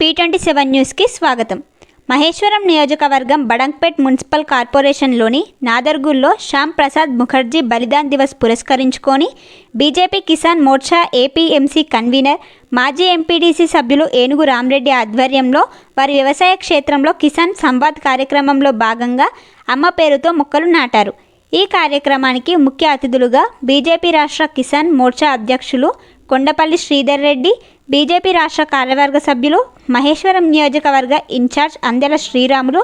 P twenty seven న్యూస్కి స్వాగతం. మహేశ్వరం నియోజకవర్గం బడంగ్పేట్ మున్సిపల్ కార్పొరేషన్లోని నాదర్గుల్లో శ్యామ్ ప్రసాద్ ముఖర్జీ బలిదాన్ దివస్ పురస్కరించుకొని BJP Kisan Morcha APMC convener మాజీ ఎంపీడీసీ సభ్యులు ఏనుగు రామరెడ్డి ఆధ్వర్యంలో వారి వ్యవసాయ క్షేత్రంలో కిసాన్ సంవాద్ కార్యక్రమంలో భాగంగా అమ్మ పేరుతో మొక్కలు నాటారు. ఈ కార్యక్రమానికి ముఖ్య అతిథులుగా బీజేపీ రాష్ట్ర కిసాన్ మోర్చా అధ్యక్షులు కొండపల్లి శ్రీధర్ రెడ్డి బీజేపీ రాష్ట్ర కార్యవర్గ సభ్యులు మహేశ్వరం నియోజకవర్గ ఇన్ఛార్జ్ అందెల శ్రీరాములు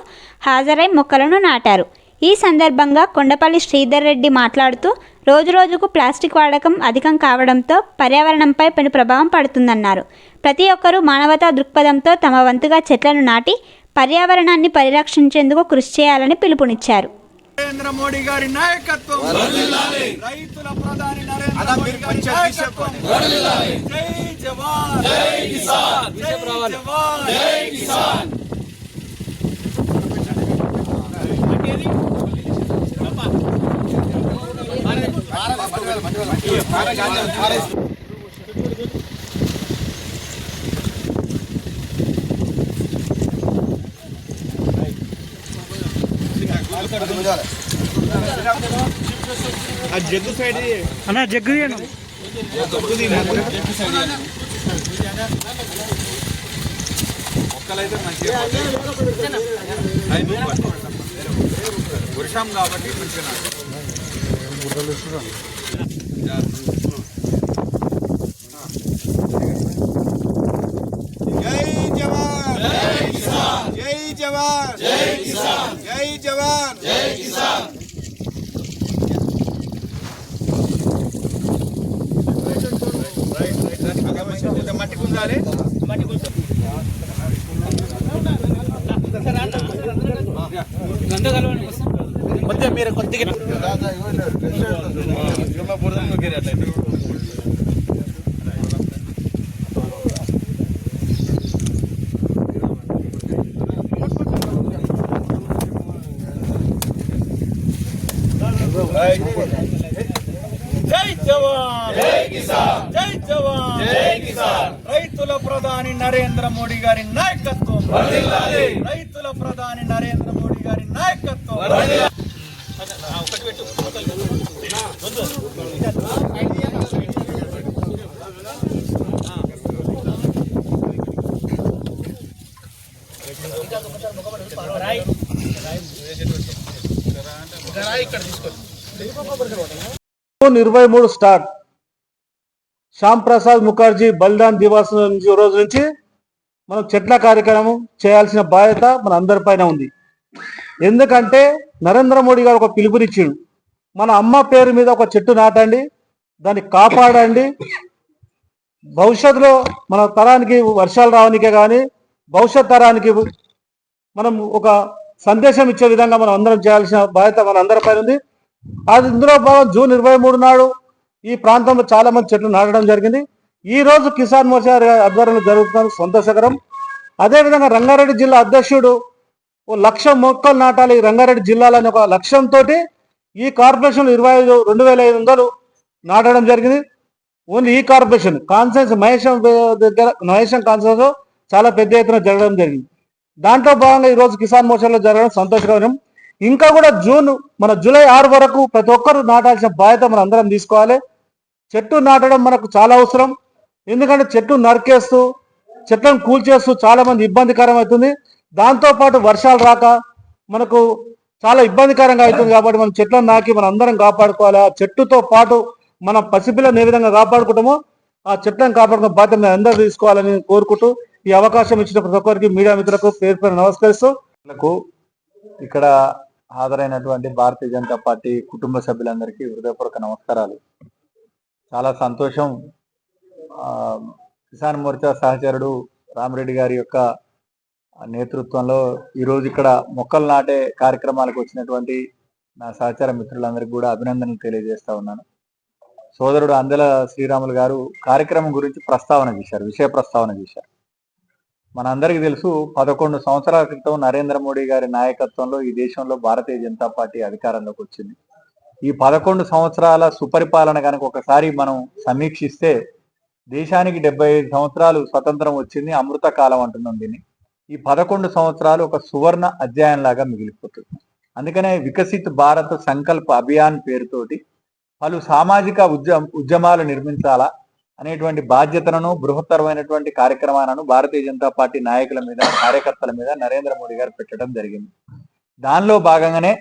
హాజరై మొక్కలను నాటారు. ఈ సందర్భంగా కొండపల్లి శ్రీధర్ రెడ్డి మాట్లాడుతూ రోజురోజుకు ప్లాస్టిక్ వాడకం అధికం కావడంతో పర్యావరణంపై పెను ప్రభావం పడుతుందన్నారు. ప్రతి ఒక్కరూ మానవతా దృక్పథంతో తమ వంతుగా చెట్లను నాటి పర్యావరణాన్ని పరిరక్షించేందుకు కృషి చేయాలని పిలుపునిచ్చారు. నరేంద్ర మోడీ గారి నాయకత్వం రైతుల ప్రధాని నరేంద్ర మోడీ గారి నాయకత్వం జై జవాన్ జై కిసాన్ జై జవాన్ జై కిసాన్ అన్న జగ్గు మొక్కలైతే మంచిగా వర్షం కాబట్టి మంచిగా జై జవాన్ జై కిసాన్ జై జవాన్ జై కిసాన్ జై జవాన్ జై కిసాన్ మట్టి కుందాలి మట్టి కొద్దిగా మీరు కొద్దిగా జై జవాన్ జై కిసాన్ జై జవాన్ జై కిసాన్ రైతుల ప్రధాని నరేంద్ర మోడీ గారి నాయకత్వం. రైతుల ప్రధాని నరేంద్ర మోడీ గారి నాయకత్వం. ఇరవై మూడు స్టార్ట్. శ్యామ్ ప్రసాద్ ముఖర్జీ బలిదాన్ దివాస్ నుంచి రోజు నుంచి మనం చెట్ల కార్యక్రమం చేయాల్సిన బాధ్యత మన అందరిపైన ఉంది. ఎందుకంటే నరేంద్ర మోడీ గారు ఒక పిలుపునిచ్చిండు. మన అమ్మ పేరు మీద ఒక చెట్టు నాటండి దాన్ని కాపాడండి. భవిష్యత్తులో మన తరానికి వర్షాలు రావడానికే కానీ భవిష్యత్ తరానికి మనం ఒక సందేశం ఇచ్చే విధంగా మనం అందరం చేయాల్సిన బాధ్యత మన అందరిపైన ఉంది. అది ఇందులో భాగం జూన్ ఇరవై మూడు నాడు ఈ ప్రాంతంలో చాలా మంది చెట్లు నాటడం జరిగింది. ఈ రోజు కిసాన్ మోర్చా ఆధ్వర్యంలో జరుగుతున్న సంతోషకరం అదేవిధంగా రంగారెడ్డి జిల్లా అధ్యక్షుడు ఓ లక్ష మొక్కలు నాటాలి రంగారెడ్డి జిల్లాలని ఒక లక్ష్యంతో ఈ కార్పొరేషన్ ఇరవై ఐదు రెండు వేల ఐదు వందలు నాటడం జరిగింది. ఓన్లీ ఈ కార్పొరేషన్ కాన్సెన్స్ మహేశం దగ్గర మహేశం కాన్సెన్స్ చాలా పెద్ద ఎత్తున జరగడం జరిగింది. దాంట్లో భాగంగా ఈ రోజు కిసాన్ మోర్చాలో జరగడం సంతోషకరం. ఇంకా కూడా జూన్ మన జూలై ఆరు వరకు ప్రతి ఒక్కరు నాటాల్సిన బాధ్యత మనం అందరం తీసుకోవాలి. చెట్టు నాటడం మనకు చాలా అవసరం. ఎందుకంటే చెట్టు నరికేస్తూ చెట్లను కూల్చేస్తూ చాలా మంది ఇబ్బందికరం అవుతుంది. దాంతో పాటు వర్షాలు రాక మనకు చాలా ఇబ్బందికరంగా అవుతుంది కాబట్టి మనం చెట్లను నాకి మనం అందరం కాపాడుకోవాలి. ఆ చెట్టుతో పాటు మన పసిపిల్లని ఏ విధంగా కాపాడుకుంటామో ఆ చెట్లను కాపాడుకున్న బాధ్యత అందరూ తీసుకోవాలని కోరుకుంటూ ఈ అవకాశం ఇచ్చిన ప్రతి ఒక్కరికి మీడియా మిత్రులకు పేరు పేరు నమస్కరిస్తూ ఇక్కడ హాజరైనటువంటి భారతీయ జనతా పార్టీ కుటుంబ సభ్యులందరికీ హృదయపూర్వక నమస్కారాలు. చాలా సంతోషం. కిసాన్ మోర్చా సహచరుడు రామరెడ్డి గారి యొక్క నేతృత్వంలో ఈరోజు ఇక్కడ మొక్కలు నాటే కార్యక్రమాలకు వచ్చినటువంటి నా సహచార మిత్రులందరికీ కూడా అభినందనలు తెలియజేస్తా ఉన్నాను. సోదరుడు అందెల శ్రీరాములు గారు కార్యక్రమం గురించి ప్రస్తావన చేశారు విషయ ప్రస్తావన చేశారు. మనందరికీ తెలుసు పదకొండు సంవత్సరాల క్రితం నరేంద్ర మోడీ గారి నాయకత్వంలో ఈ దేశంలో భారతీయ జనతా పార్టీ అధికారంలోకి వచ్చింది. ఈ పదకొండు సంవత్సరాల సుపరిపాలన కనుక ఒకసారి మనం సమీక్షిస్తే దేశానికి డెబ్బై ఐదు సంవత్సరాలు స్వతంత్రం వచ్చింది అమృత కాలం అంటున్నాం దీన్ని. ఈ పదకొండు సంవత్సరాలు ఒక సువర్ణ అధ్యాయం లాగా మిగిలిపోతుంది. అందుకనే వికసిత్ భారత్ సంకల్ప అభియాన్ పేరుతోటి పలు సామాజిక ఉద్య ఉద్యమాలు నిర్మించాలా అనేటువంటి బాధ్యతలను బృహత్తరమైనటువంటి కార్యక్రమాలను భారతీయ జనతా పార్టీ నాయకుల మీద కార్యకర్తల మీద నరేంద్ర మోడీ గారు పెట్టడం జరిగింది. దానిలో భాగంగానే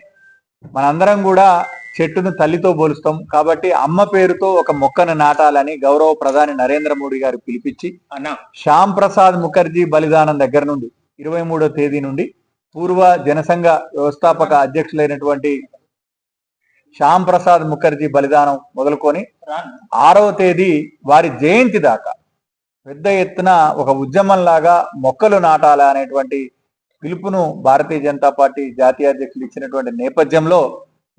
మనందరం కూడా చెట్టును తల్లితో పోలుస్తాం. కాబట్టి అమ్మ పేరుతో ఒక మొక్కను నాటాలని గౌరవ ప్రధాని నరేంద్ర మోడీ గారు పిలిపించి అన్న. శ్యామ్ ప్రసాద్ ముఖర్జీ బలిదానం దగ్గర నుండి ఇరవై మూడో తేదీ నుండి పూర్వ జనసంఘ వ్యవస్థాపక అధ్యక్షులైనటువంటి శ్యామ్ ప్రసాద్ ముఖర్జీ బలిదానం మొదలుకొని ఆరవ తేదీ వారి జయంతి దాకా పెద్ద ఎత్తున ఒక ఉద్యమం లాగా మొక్కలు నాటాల అనేటువంటి పిలుపును భారతీయ జనతా పార్టీ జాతీయ అధ్యక్షులు ఇచ్చినటువంటి నేపథ్యంలో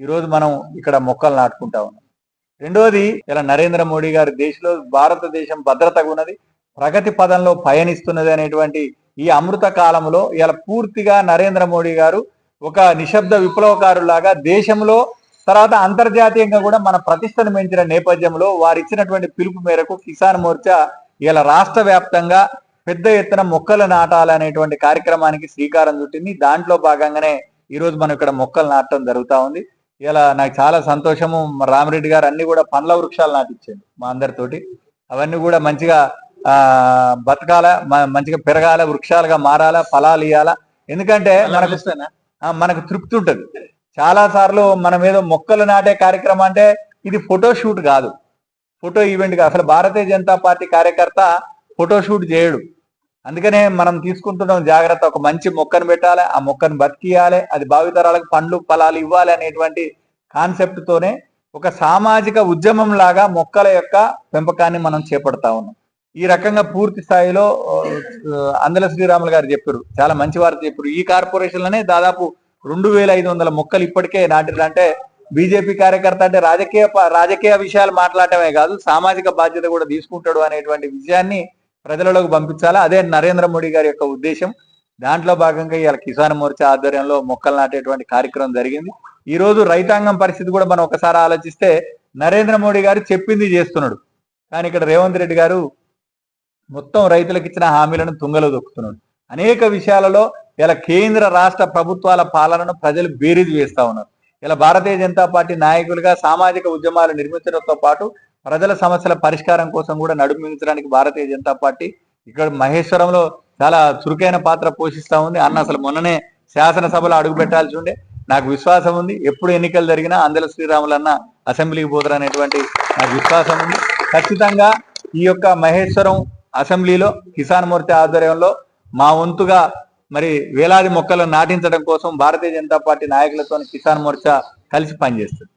ఈరోజు మనం ఇక్కడ మొక్కలు నాటుకుంటా ఉన్నాం. రెండోది ఇలా నరేంద్ర మోడీ గారి దేశంలో భారతదేశం భద్రతగా ఉన్నది ప్రగతి పదంలో పయనిస్తున్నది అనేటువంటి ఈ అమృత కాలంలో ఇలా పూర్తిగా నరేంద్ర మోడీ గారు ఒక నిశ్శబ్ద విప్లవకారులాగా దేశంలో తర్వాత అంతర్జాతీయంగా కూడా మన ప్రతిష్టను పెంచిన నేపథ్యంలో వారు ఇచ్చినటువంటి పిలుపు మేరకు కిసాన్ మోర్చా ఇలా రాష్ట్ర వ్యాప్తంగా పెద్ద ఎత్తున మొక్కలు నాటాలనేటువంటి కార్యక్రమానికి శ్రీకారం చుట్టింది. దాంట్లో భాగంగానే ఈ రోజు మనం ఇక్కడ మొక్కలు నాటడం జరుగుతా ఉంది. ఇలా నాకు చాలా సంతోషము. రామరెడ్డి గారు అన్ని కూడా పండ్ల వృక్షాలు నాటిచ్చాడు మా అందరితోటి. అవన్నీ కూడా మంచిగా ఆ బతకాల మంచిగా పెరగాల వృక్షాలుగా మారాల ఫలాలు ఇవ్వాలా ఎందుకంటే మనకు మనకు తృప్తి ఉంటది. చాలా సార్లు మనం ఏదో మొక్కలు నాటే కార్యక్రమం అంటే ఇది ఫోటో షూట్ కాదు. ఫోటో ఈవెంట్ కాదు. అసలు భారతీయ జనతా పార్టీ కార్యకర్త ఫోటో షూట్ చేయడు. అందుకనే మనం తీసుకుంటున్నాం జాగ్రత్త ఒక మంచి మొక్కను పెట్టాలి ఆ మొక్కను బతికియాలి అది భావితరాలకు పండ్లు ఫలాలు ఇవ్వాలి అనేటువంటి కాన్సెప్ట్ తోనే ఒక సామాజిక ఉద్యమం లాగా మొక్కల యొక్క పెంపకాన్ని మనం చేపడతా ఉన్నాం. ఈ రకంగా పూర్తి స్థాయిలో అందల శ్రీరాములు గారు చెప్పారు. చాలా మంచి వార్త చెప్పారు. ఈ కార్పొరేషన్లోనే దాదాపు రెండు వేల ఐదు వందల మొక్కలు ఇప్పటికే నాటిరు అంటే బీజేపీ కార్యకర్త అంటే రాజకీయ ప- రాజకీయ విషయాలు మాట్లాడటమే కాదు సామాజిక బాధ్యత కూడా తీసుకుంటాడు అనేటువంటి విషయాన్ని ప్రజలలోకి పంపించాలా? అదే నరేంద్ర మోడీ గారి యొక్క ఉద్దేశం. దాంట్లో భాగంగా ఇవాళ కిసాన్ మోర్చా ఆధ్వర్యంలో మొక్కలు నాటేటువంటి కార్యక్రమం జరిగింది. ఈ రోజు రైతాంగం పరిస్థితి కూడా మనం ఒకసారి ఆలోచిస్తే నరేంద్ర మోడీ గారు చెప్పింది చేస్తున్నాడు. కానీ ఇక్కడ రేవంత్ రెడ్డి గారు మొత్తం రైతులకు ఇచ్చిన హామీలను తుంగలో దొక్కుతున్నాడు. అనేక విషయాలలో ఇలా కేంద్ర రాష్ట్ర ప్రభుత్వాల పాలనను ప్రజలు బేరీజు వేస్తా ఉన్నారు. ఇలా భారతీయ జనతా పార్టీ నాయకులుగా సామాజిక ఉద్యమాలు నిర్మించడంతో పాటు ప్రజల సమస్యల పరిష్కారం కోసం కూడా నడుమించడానికి భారతీయ జనతా పార్టీ ఇక్కడ మహేశ్వరంలో చాలా చురుకైన పాత్ర పోషిస్తా ఉంది. అన్న అసలు మొన్ననే శాసనసభలో అడుగు పెట్టాల్సి ఉండే. నాకు విశ్వాసం ఉంది. ఎప్పుడు ఎన్నికలు జరిగినా అందల శ్రీరాములు అన్న అసెంబ్లీకి పోతారు అనేటువంటి నాకు విశ్వాసం ఉంది. ఖచ్చితంగా ఈ యొక్క మహేశ్వరం అసెంబ్లీలో కిసాన్ మోర్చా ఆధ్వర్యంలో మా వంతుగా మరి వేలాది మొక్కలు నాటించడం కోసం భారతీయ జనతా పార్టీ నాయకులతో కిసాన్ మోర్చా కలిసి పనిచేస్తుంది.